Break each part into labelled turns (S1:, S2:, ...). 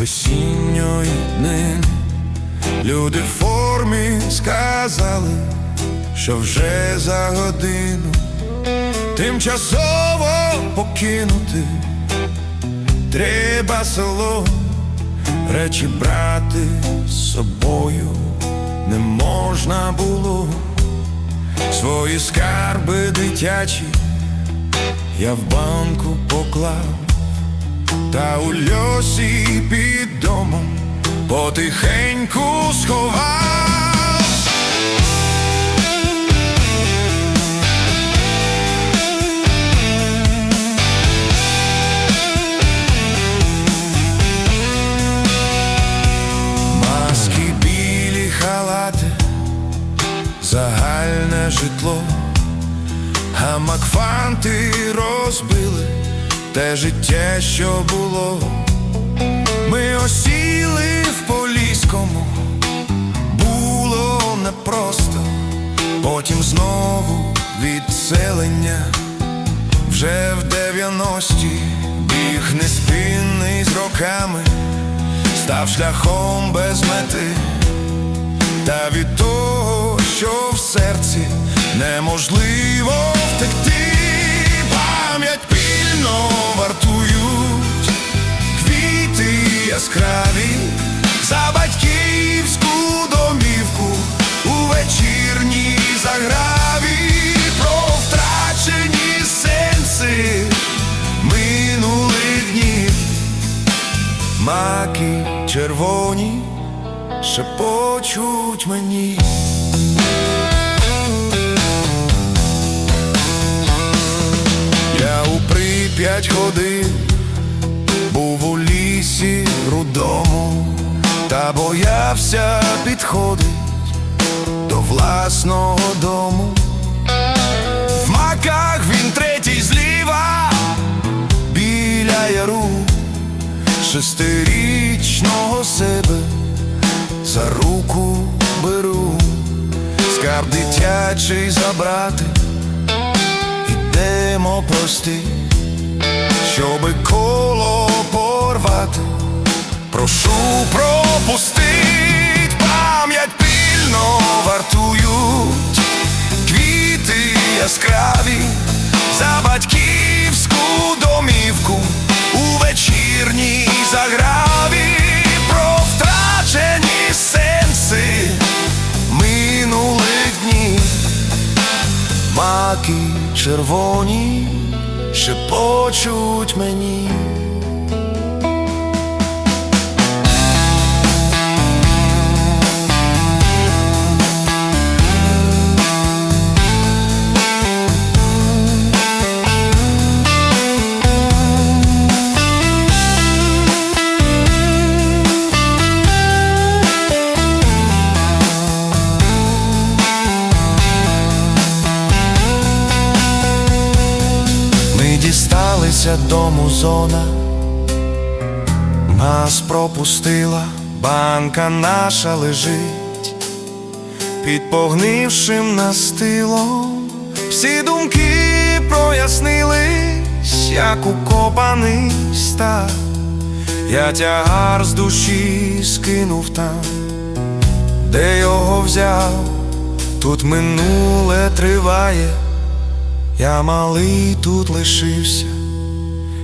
S1: вічної дни. Люди в формі сказали, що вже за годину тимчасово покинути. Треба село, речі брати з собою не можна було. Свої скарби дитячі я в банку поклав, та у льосі під домом потихеньку сховав. Маски, білі халати, загальне житло, гамак фанти розбили те життя, що було. Ми осіли в Поліському, було непросто, потім знову відселення. Вже в дев'яності. Біг неспинний з роками, став шляхом без мети, та від того, що в серці неможливо втекти, яскраві за батьківську домівку у вечірній заграві про втрачені сенси минулих днів. Маки червоні шепочуть мені. Я у прип'ять ходив, був у лісі рудому, та боявся підходить до власного дому. В маках він третій зліва біля яру шестирічного себе за руку беру, скарб дитячий забрати, ідемо прости, щоби коло прошу пропустить, пам'ять пильно вартують, квіти яскраві за батьківську домівку у вечірній заграві про втрачені сенси минулих днів. Маки червоні шепочуть мені. Дісталися дому зона, нас пропустила, банка наша лежить під погнившим настилом. Всі думки прояснились, як укопаний став. Я тягар з душі скинув там, де його взяв, тут минуле триває. Я малий тут лишився,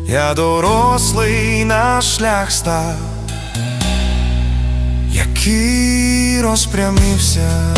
S1: я дорослий на шлях став, який розпрямився.